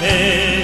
fe.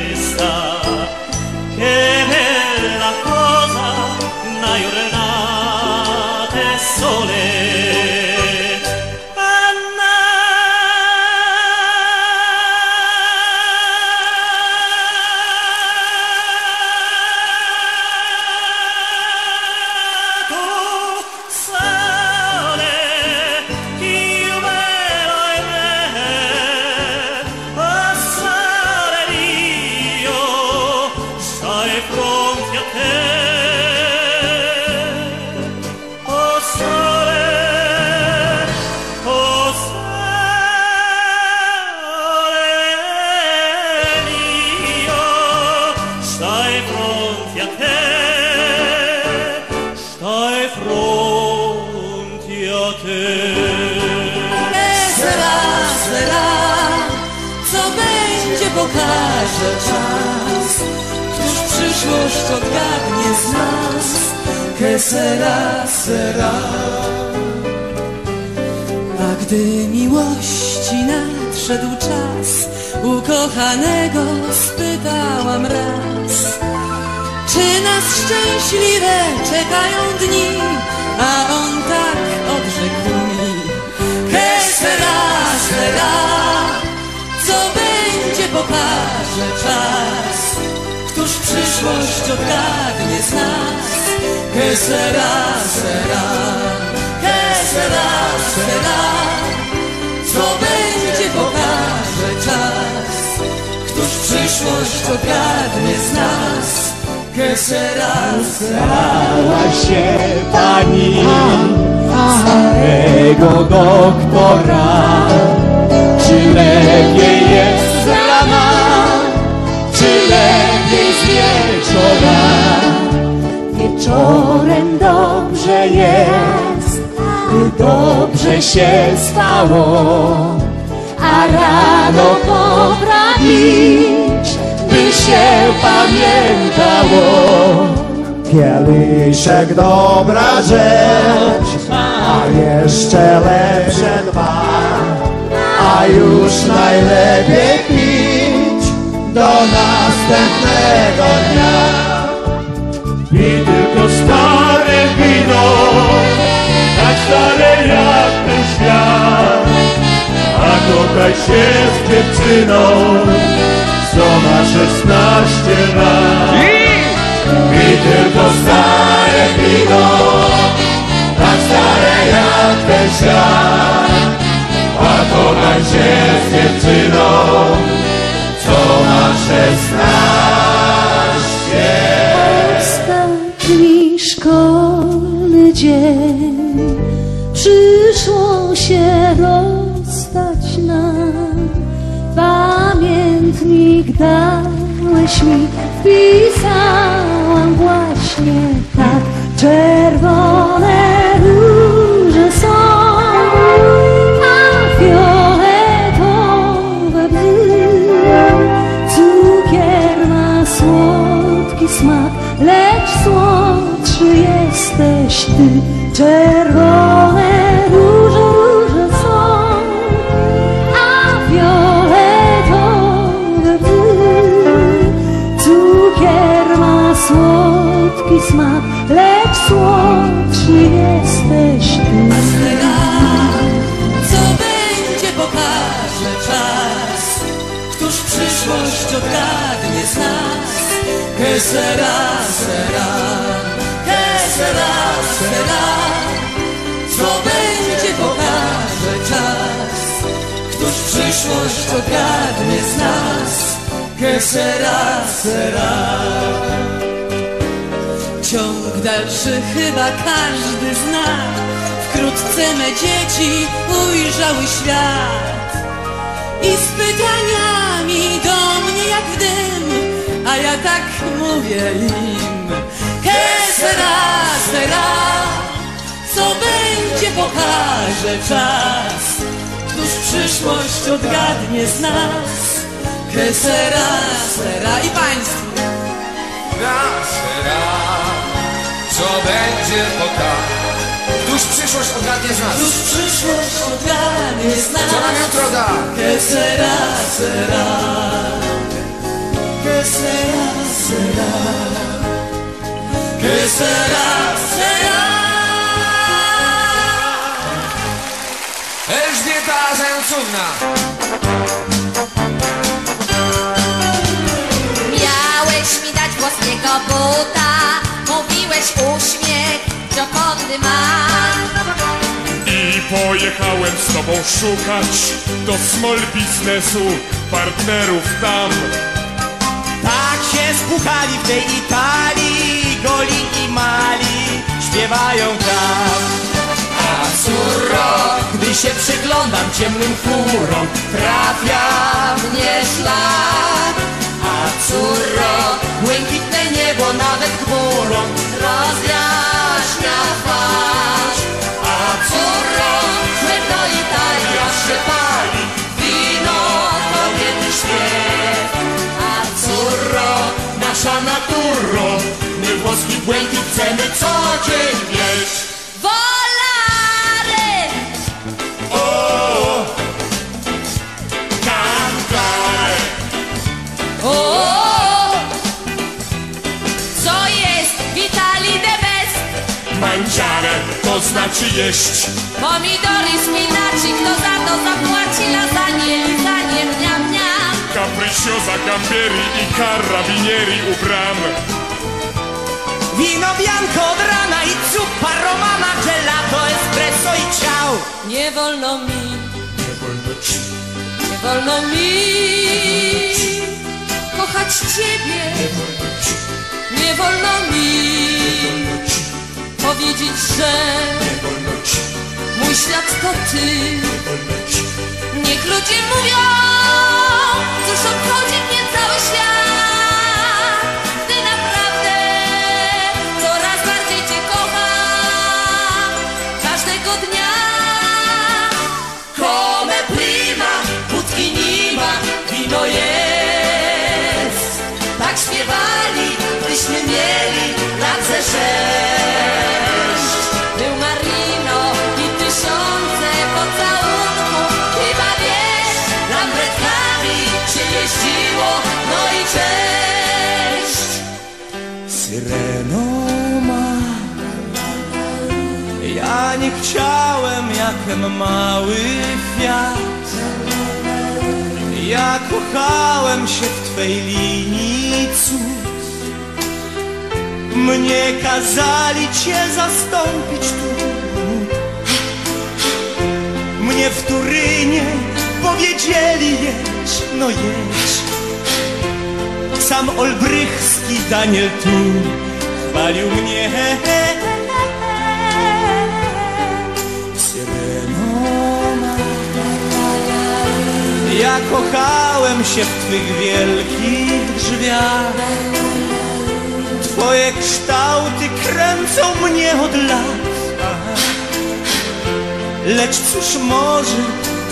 Pokaże czas. Któż przyszłość odgadnie z nas? Que sera, sera. A gdy miłości nadszedł czas, ukochanego spytałam raz. Czy nas szczęśliwe czekają dni, a on tak odrzekł mi. Que sera, co będzie pokaże czas. Któż przyszłość odgadnie z nas? Que sera, sera, que sera, sera, co będzie pokaże Que sera, Stała się pani starego doktora. Czy lepiej jest z rana, czy lepiej z wieczora? Wieczorem dobrze jest, by dobrze się spało, a rano poprawić, by się pamiętało. Kieliszek dobra rzecz, a jeszcze lepsze dwa. A już najlepiej pić do następnego dnia. I tylko stare wino, tak stare jak ten świat. A kochaj się z dziewczyną, co ma szesnaście lat. I tylko stare wino, tak stare jak ten świat. A kochaj się z dziewczyną, co ma szesnaście Ostatni szkolny dzień Przyszło się rozstać nam Pamiętnik dałeś mi Pisałam właśnie tak Czerwone róże są A fioletowe bzy Cukier ma słodki smak, lecz słodszy jesteś ty. Czerwone smak, lecz słodszy jesteś ty. sera, co będzie pokaże czas. Któż przyszłość odgadnie z nas? Que sera, sera, que sera, sera, co będzie pokaże czas. Któż przyszłość odgadnie z nas? Que sera, sera. Ciąg dalszy chyba każdy zna. Wkrótce me dzieci ujrzały świat. I z pytaniami do mnie jak w dym A ja tak mówię im. Que sera, sera Co będzie pokaże czas. Któż przyszłość odgadnie z nas? Que sera, sera I państwu. Raz, co będzie pokaże, Już przyszłość odgadnie z nas. Już przyszłość odgadnie z Co nam nas. jutro da? Que sera, sera. Que sera, sera. Que sera, sera. Elżbieta Zającówna. Uśmiech Giokondy ma I pojechałem z tobą szukać do small biznesu partnerów tam. Tak się spukali w tej Italii, goli i mali, śpiewają tam. Azzurro, gdy się przyglądam ciemnym chmurom, trafia mnie szlak. Azzurro, błękitne niebo nawet chmurom rozjaśnia twarz. Azzurro, słynna Italia się pali, wino kobiety śpiew. Azzurro, nasza naturo, my włoski błękit chcemy co dzień znaczy jeść. Pomidory, spinaci, kto za to zapłaci? Lasagne, lizanie, mniam, mniam Capricciosa gambieri i carabinieri u bram. Wino bianco od rana i zuppa romana, gelato, espresso i ciao. Nie wolno mi, nie wolno mi kochać Ciebie. Nie wolno mi powiedzieć, że świat mały fiat. Ja kochałem się w Twej linii cud. Mnie kazali Cię zastąpić tu. Mnie w Turynie powiedzieli jedź, no jedź. Sam Olbrychski Daniel tu chwalił mnie. Ja kochałem się w Twych wielkich drzwiach. Twoje kształty kręcą mnie od lat. Lecz cóż może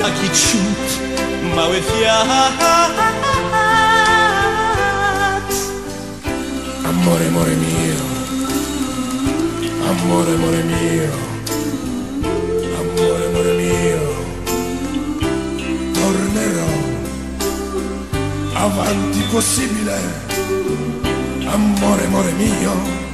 taki ciut, mały fiat. Amore, amore mio. Amore, amore mio. Tornerò. Avanti possibile. Amore, amore mio.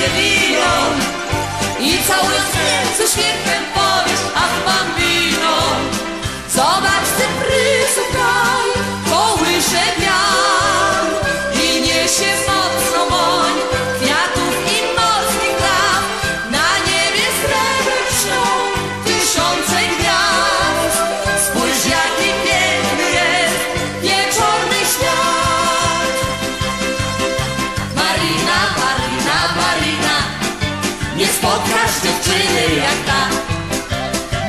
Słodkie wino i całując mnie z uśmiechem powiesz, ach bambino. Zobacz cyprysów spotkasz dziewczyny jak ta.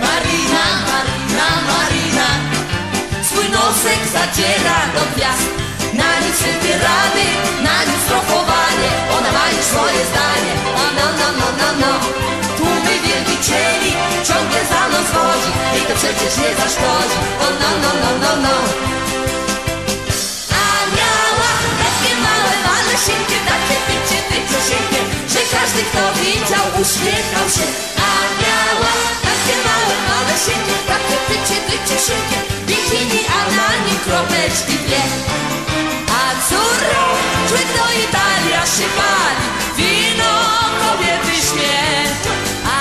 Marina, Marina, Marina. Swój nosek zadziera do gwiazd. Na nic wszelkie rady, na nic strofowanie Ona ma już swoje zdanie. No, no, no, no, no, no Tłumy wielbicieli ciągle za mną zwozi I to przecież nie zaszkodzi. O, no, no, no, no, no każdy kto widział uśmiechał się. A miała takie małe malesieńkie Takie tycie, tycie sienkie Bikini, a na nim kropeczki dwie. A córo, człowiek do Italia się pali. Wino kobiety śmiech A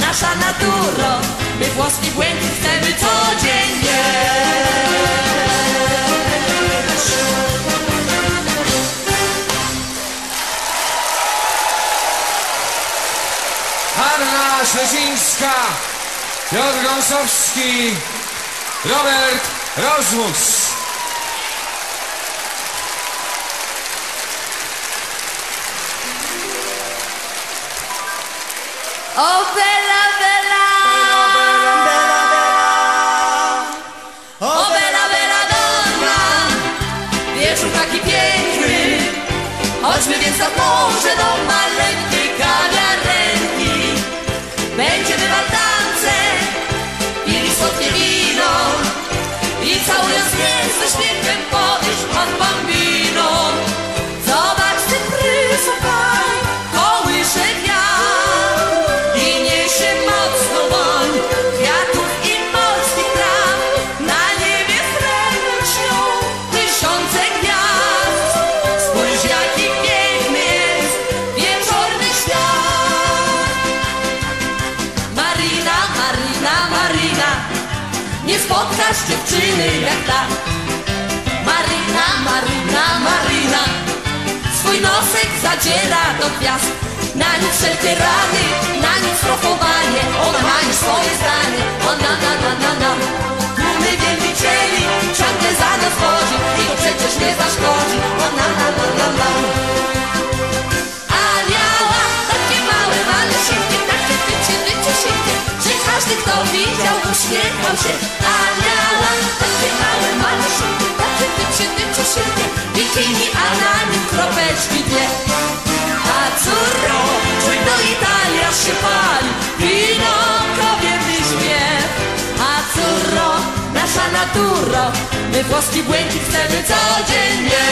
nasza naturo. My włoski błękit chcemy codziennie Piotr Gąsowski, Robert Rozmus. O jak ta. Marina, Marina, Marina. Swój nosek zadziera do gwiazd. Na nic wszelkie rady, na nic strofowanie. Ona ma już swoje zdanie. Ona na na na na Tłumy wielbicieli ciągle za nas chodzi. I to przecież nie zaszkodzi. Ona na na na na A miała takie małe malesieńkie Takie tycie, tycie Że każdy kto widział uśmiechał się. A miała sienkie Bikini, a na nim kropeczki dwie. A córo, człowiek do Italia się pali. Wino, kobiety śpiew A córo, nasza naturo My włoski błękit chcemy codziennie